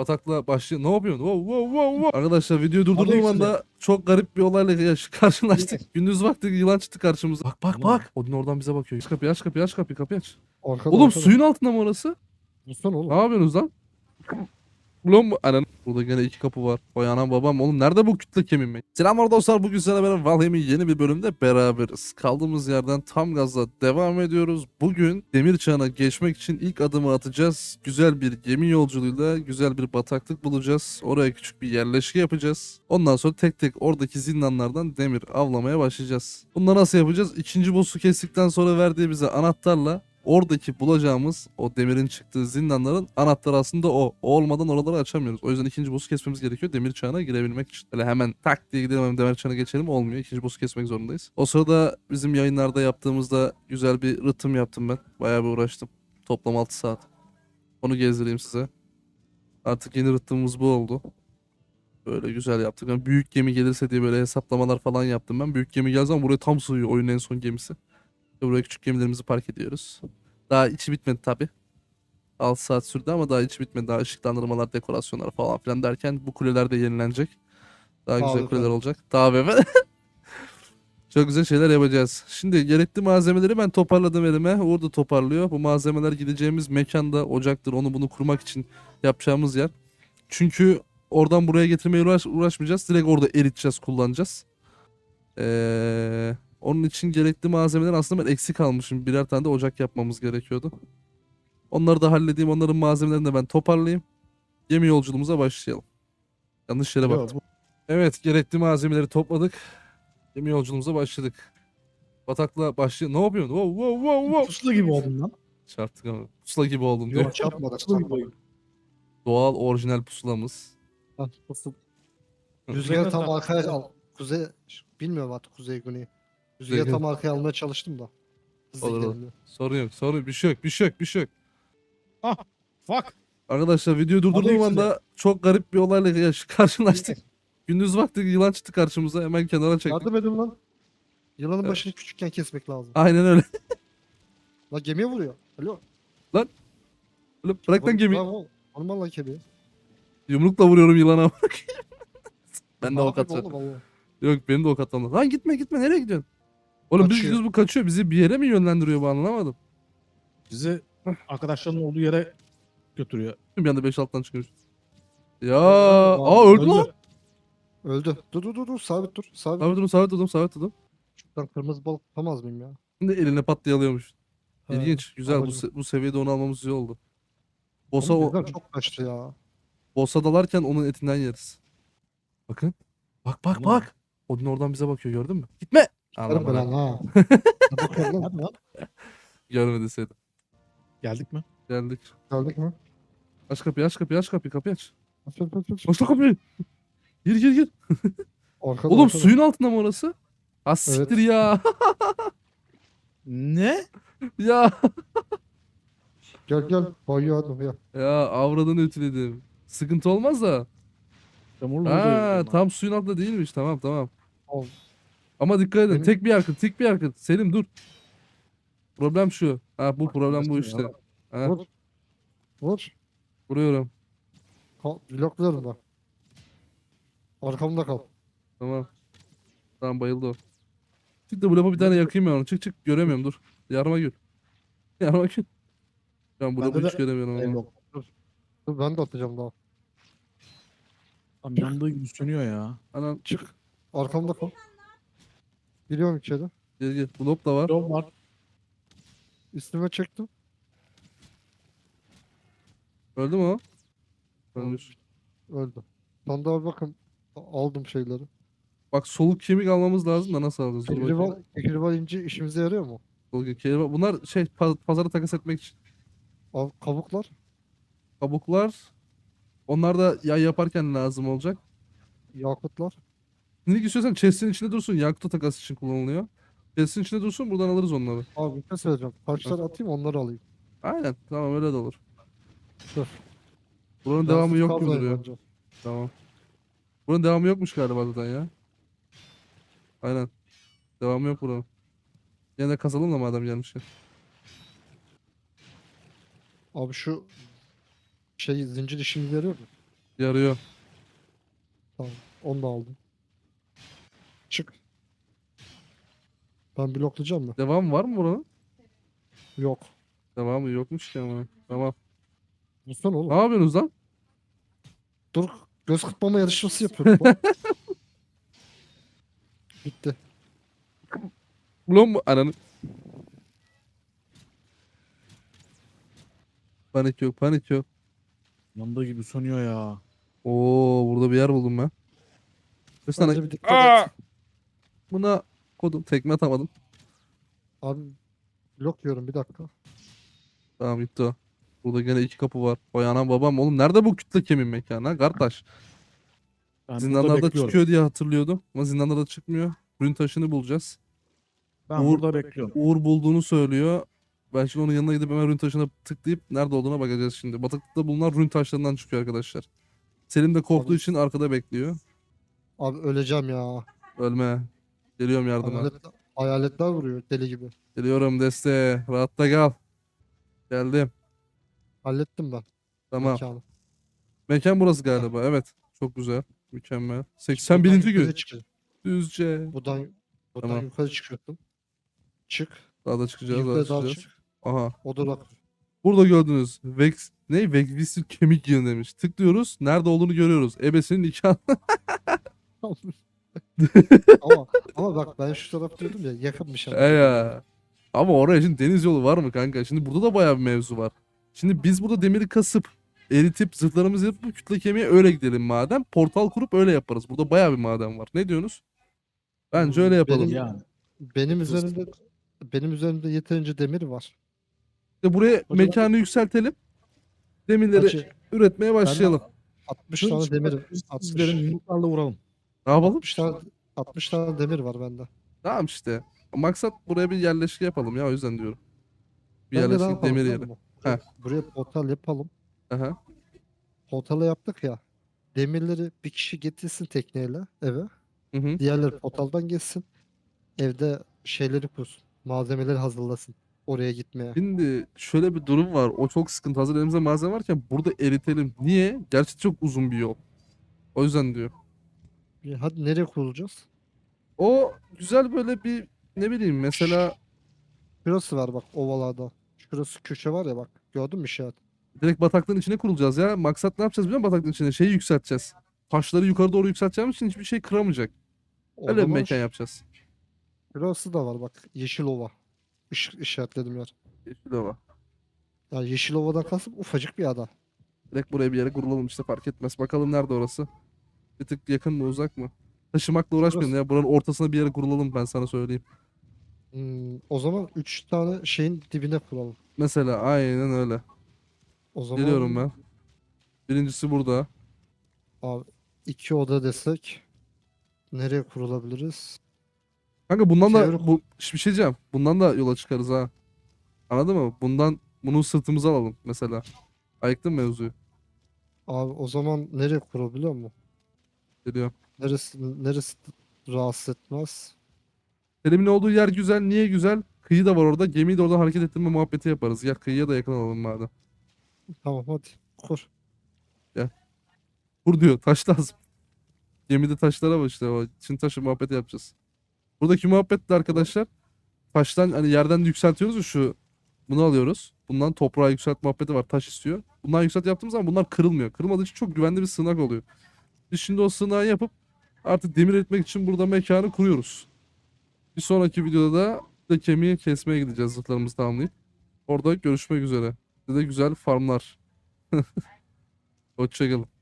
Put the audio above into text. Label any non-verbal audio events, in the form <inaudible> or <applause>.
Batakla başlıyor. Ne yapıyorsun? Wow, wow, wow, wow. Arkadaşlar videoyu durdurduğum anda çok garip bir olayla karşılaştık. <laughs> Gündüz vakti yılan çıktı karşımıza. Bak bak bak. Odin oradan bize bakıyor. Aç kapıyı aç kapıyı aç kapıyı kapıyı aç. Arkada, Oğlum arkada. suyun altında mı orası? Dursana oğlum. Ne yapıyorsunuz lan? <laughs> Bu anan. Burada gene iki kapı var. Vay anam babam oğlum nerede bu kütle kemik Selamlar dostlar bugün sizlerle beraber Valheim'in yeni bir bölümde beraberiz. Kaldığımız yerden tam gazla devam ediyoruz. Bugün demir çağına geçmek için ilk adımı atacağız. Güzel bir gemi yolculuğuyla güzel bir bataklık bulacağız. Oraya küçük bir yerleşke yapacağız. Ondan sonra tek tek oradaki zindanlardan demir avlamaya başlayacağız. Bunu nasıl yapacağız? İkinci boss'u kestikten sonra verdiği bize anahtarla oradaki bulacağımız o demirin çıktığı zindanların anahtarı aslında o. O olmadan oraları açamıyoruz. O yüzden ikinci boss'u kesmemiz gerekiyor demir çağına girebilmek için. Öyle hemen tak diye gidelim hemen demir çağına geçelim olmuyor. İkinci boss'u kesmek zorundayız. O sırada bizim yayınlarda yaptığımızda güzel bir rıtım yaptım ben. Bayağı bir uğraştım. Toplam 6 saat. Onu gezdireyim size. Artık yeni rıhtımımız bu oldu. Böyle güzel yaptık. Yani büyük gemi gelirse diye böyle hesaplamalar falan yaptım ben. Büyük gemi geldiği zaman buraya tam sığıyor oyunun en son gemisi. Buraya küçük gemilerimizi park ediyoruz. Daha içi bitmedi tabi. 6 saat sürdü ama daha içi bitmedi. Daha ışıklandırmalar, dekorasyonlar falan filan derken bu kuleler de yenilenecek. Daha güzel Tabii, kuleler olacak. Efendim. <laughs> Çok güzel şeyler yapacağız. Şimdi gerekli malzemeleri ben toparladım elime. Uğur da toparlıyor. Bu malzemeler gideceğimiz mekanda ocaktır. Onu bunu kurmak için yapacağımız yer. Çünkü oradan buraya getirmeye uğraş, uğraşmayacağız. Direkt orada eriteceğiz, kullanacağız. Eee... Onun için gerekli malzemeler aslında ben eksik almışım. Birer tane de ocak yapmamız gerekiyordu. Onları da halledeyim. Onların malzemelerini de ben toparlayayım. Gemi yolculuğumuza başlayalım. Yanlış yere Yok, baktım. Evet gerekli malzemeleri topladık. Gemi yolculuğumuza başladık. Batakla başlıyor. Ne yapıyorsun? Wow wow wow wow. Pusula gibi oldun lan. Çarptık ama. Pusula gibi oldum diyor. Yok çarpmadık. Pusula gibi. Doğal orijinal pusulamız. Rüzgarı tam Rüzgar- arkaya al. Kuzey, bilmiyorum artık kuzey güney. Rüzgarı Kuzey- tam arkaya almaya çalıştım da. Hızlı Olur, olur. gidemiyor. Sorun yok. Sorun yok. Bir şey yok. Bir şey yok. Bir şey yok. Fuck. Arkadaşlar videoyu durdurduğum anda çok garip bir olayla yaş- karşılaştık. <laughs> Gündüz vakti yılan çıktı karşımıza. Hemen kenara çektik. Yardım edin lan. Yılanın Evet. başını küçükken kesmek lazım. Aynen öyle. <laughs> La gemiye vuruyor. Alo. Öyle bırak lan gemiyi. Normal lan kemiği. Yumrukla vuruyorum yılana. <laughs> ben de Ne ok yapayım atacağım. oğlum Allah? Yok benim de ok atmam. Lan gitme gitme nereye gidiyorsun? Oğlum biz Kaçıyor. gidiyoruz bu kaçıyor. Bizi bir yere mi yönlendiriyor bu anlamadım. Bizi arkadaşlarının olduğu yere götürüyor. Bir anda 5 alttan çıkıyoruz. Ya aa öldü lan. Öldü. Dur dur dur dur sabit dur. Sabit. Sabit durdum sabit durdum sabit durdum. Şuradan kırmızı balık tutamaz mıyım ya? Şimdi eline pat diye alıyormuş. Ha, İlginç güzel bu, amacım. se- bu seviyede onu almamız iyi oldu. Boss'a, Oğlum o, çok kaçtı ya. boss'a dalarken onun etinden yeriz. Bakın. Bak bak Tamam. bak. Odin oradan bize bakıyor gördün mü? Gitme. Karım Anlamadım. ben ha. <laughs> Bakın lan. Hadi lan. Görmedi seni. Geldik mi? Geldik. Geldik mi? Aç kapıyı aç kapıyı aç kapıyı kapıyı aç. Aç aç aç aç. Aç da kapıyı. Gir gir gir. <laughs> Arkada, Oğlum arkada. suyun altında mı orası? Ha siktir ya. Ne? <laughs> ya. Gel gel. Bayıyor adam ya. Ya avradını ütüledim. Sıkıntı olmaz da. Çamurlu Ha tam suyun altında değilmiş. Tamam tamam. Ol. Ama dikkat edin. Benim- Tek bir yakıt, tek bir yakıt. Selim dur. Problem şu. Ha bu Bak, problem bu işte. ya? Ha, Vur. Vur. vuruyorum. Kal, blokluyorum da. Arkamda kal. Tamam. Tamam bayıldı o. Çık da bu lapa bir tane yakayım ben onu. Çık çık göremiyorum dur. Yarıma gül. <laughs> Yarıma gül. Ben bu Bende lapa hiç de- göremiyorum ama. Yok. Dur ben de atacağım daha. Tam yandığı gibi sönüyor ya. Anam Çık. Arkamda kal. Giriyorum içeri. gel gel. Bu lop da var. Yol var. Üstüme çektim. Öldü mü o? Ölmüş. Öldü. Sandığa bakın. Aldım şeyleri. Bak soluk kemik almamız lazım da nasıl alacağız? Dur bakayım. Kekrival, kekrival inci işimize yarıyor mu? Soluk kemik. Bunlar şey pa- pazara takas etmek için. Al, kabuklar. Kabuklar. Onlar da yay yaparken lazım olacak. Yakutlar. Şimdilik istiyorsan chest'in içinde dursun. Yakuta takas için kullanılıyor. Chest'in içinde dursun buradan alırız onları. Abi bir şey söyleyeceğim. Taşlar atayım onları alayım. Aynen tamam öyle de olur. Dur. Buranın devamı Yansız yok gibi kabloyum duruyor. bence. Tamam. Buranın devamı yokmuş galiba zaten ya. Aynen. Devamı yok buranın. Yine de kazalım da madem gelmişken. Abi şu şey zincir işimize yarıyor mu? Yarıyor. Tamam. Onu da aldım. Çık. Ben bloklayacağım mı? Devam var mı buranın? Yok. Devamı yokmuş ki ama. Tamam. Vursana oğlum. Ne yapıyorsunuz lan? Dur. Göz kırpmama yarışması yapıyorum. <laughs> Bitti. Ulan mı? Ananı. Panik yok, panik yok. Yandığı gibi sönüyor ya. Oo, burada bir yer buldum ben. Sadece tane bir dikkat Aa! et. Buna kodum tekme atamadım. Abi blok diyorum bir dakika. Tamam gitti o. Burada gene iki kapı var. Vay anam babam oğlum nerede bu kütle kemik mekanı ha? Kardeş. Ben burada Zindanlarda bekliyorum. çıkıyor diye hatırlıyordum. Ama zindanlarda çıkmıyor. Rün taşını bulacağız. Ben Uğur- burada bekliyorum. Uğur bulduğunu söylüyor. Ben şimdi onun yanına gidip hemen rün taşına tıklayıp nerede olduğuna bakacağız şimdi. Batıklıkta bulunan rün taşlarından çıkıyor arkadaşlar. Selim de korktuğu Abi- için arkada bekliyor. Abi öleceğim ya. Ölme. Geliyorum yardıma. Hayalet, hayaletler vuruyor deli gibi. Geliyorum desteğe. Rahatta kal. Geldim. Hallettim ben Tamam. mekanı. Mekan burası galiba. Evet. Çok güzel. Mükemmel. Buradan 81. yukarı gün. çıkıyor. Düzce. Buradan, buradan Tamam. yukarı çıkıyorsun. Çık. Daha da çıkacağız. Daha da yukarı daha çıkacağız. çık. Aha. O da bak. Burada gördünüz. Vex ne? Vexvisül kemik yığın demiş. Tıklıyoruz. Nerede olduğunu görüyoruz. Ebesinin nikahı. <laughs> ama, <laughs> ama bak ben şu taraf diyordum ya yakınmış E ama. ya. Ama oraya şimdi deniz yolu var mı kanka? Şimdi burada da bayağı bir mevzu var. Şimdi biz burada demiri kasıp eritip zırhlarımızı yapıp bu kütle kemiğe öyle gidelim madem. Portal kurup öyle yaparız. Burada bayağı bir maden var. Ne diyorsunuz? Bence öyle yapalım. Benim- Yani. Benim üzerimde benim üzerimde yeterince demir var. İşte buraya zaman- mekanı yükseltelim. Demirleri Hacı, üretmeye başlayalım. 60 tane demir 60, Sizlerin yumruklarla vuralım. Ne yapalım? 60 tane 60 tane demir var bende. Tamam işte. Maksat buraya bir yerleşke yapalım ya o yüzden diyorum. Bir Ben de ne yerleşke yapalım demir biliyor yeri. musun? Heh. Buraya portal yapalım. Aha. Portalı yaptık ya. Demirleri bir kişi getirsin tekneyle eve. Hı hı. Diğerleri portaldan geçsin. Evde şeyleri kursun. Malzemeleri hazırlasın. Oraya gitmeye. Şimdi şöyle bir durum var. O çok sıkıntı. Hazır elimizde malzeme varken burada eritelim. Niye? Gerçi çok uzun bir yol. O yüzden diyor. Bir- Hadi nereye kurulacağız? O güzel böyle bir ne bileyim mesela Şurası var bak ovalarda. Şurası köşe var ya bak. Gördün mü işaret? direkt bataklığın içine kurulacağız ya. Maksat ne yapacağız biliyor musun bataklığın içine? Şeyi yükselteceğiz. Taşları yukarı doğru yükselteceğimiz için hiçbir şey kıramayacak. O Öyle bir zaman mekan yapacağız. Şurası da var bak. Yeşil ova. İş, işaretledim yer. Yeşil ova. Ya Yeşil Ova'dan kasıp ufacık bir ada. Direkt buraya bir yere kurulalım işte fark etmez. Bakalım nerede orası? Bir tık yakın mı uzak mı? Taşımakla uğraşmayalım ya. Buranın ortasına bir yere kurulalım ben sana söyleyeyim. Hmm, o zaman 3 tane şeyin dibine kuralım. Mesela aynen öyle. O zaman Geliyorum ben. Birincisi burada. Abi iki oda desek nereye kurulabiliriz? Kanka bundan da bu bir şey diyeceğim. Bundan da yola çıkarız ha. Anladın mı? Bundan bunu sırtımıza alalım mesela. Ayıktın mı mevzuyu? Abi o zaman nereye kurabiliyor mu? Geliyor. Neresi neresi rahatsız etmez? Selim'in olduğu yer güzel. Niye güzel? Kıyı da var orada. Gemiyi de oradan hareket ettirme muhabbeti yaparız. Gel kıyıya da yakın alalım madem. Tamam hadi kur. Vur diyor. Taş lazım. Gemide taşlara. O Çin taşı muhabbeti yapacağız. Buradaki muhabbet de arkadaşlar taştan hani yerden de yükseltiyoruz ya şu bunu alıyoruz. Bundan toprağa yükselt muhabbeti var. Taş istiyor. Bundan yükselt yaptığımız zaman bunlar kırılmıyor. Kırılmadığı için çok güvenli bir sığınak oluyor. Biz o sığınağı yapıp artık demir etmek için burada mekanı kuruyoruz. Bir sonraki videoda da de kemiği kesmeye gideceğiz zırhlarımızı tamamlayıp. Orada görüşmek üzere. Size de güzel farmlar. <laughs> Hoşçakalın.